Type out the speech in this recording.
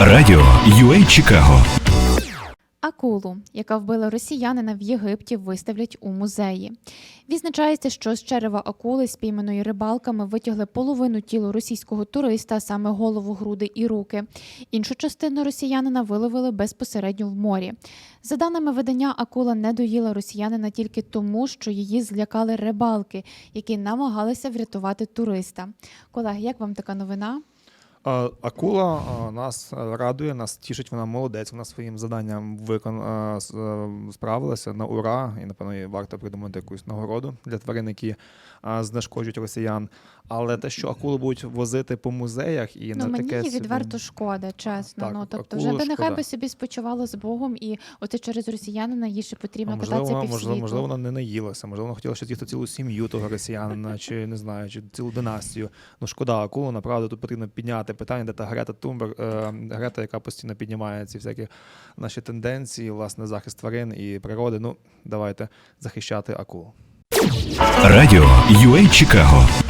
Радіо UA Чикаго. Акулу, яка вбила росіянина в Єгипті, виставлять у музеї. Відзначається, що з черева акули, спійманої рибалками, витягли половину тіла російського туриста, саме голову, груди і руки. Іншу частину росіянина виловили безпосередньо в морі. За даними видання, акула не доїла росіянина тільки тому, що її злякали рибалки, які намагалися врятувати туриста. Колеги, як вам така новина? Акула нас радує, нас тішить, вона молодець, вона своїм заданням викон а, справилася на ура, і напевно їй варто придумати якусь нагороду для тварин, які знешкоджують росіян. Але те, що акулу будуть возити по музеях і Ну, на мені таке її відверто шкода, чесно. Так, ну тобто, вже би нехай би собі спочивала з Богом, і оце через росіянина їй ще потрібно А можливо, кататися вона, можливо, можливо, вона не наїлася, можливо, вона хотіла ще з'їсти цілу сім'ю того росіянина, чи не знаю, чи цілу династію. Ну шкода, акулу, направду тут потрібно підняти питання, де та Грета Тумбер, е, Грета, яка постійно піднімає ці всякі наші тенденції, власне, захист тварин і природи. Ну, давайте захищати акулу. Радіо UA Чикаго.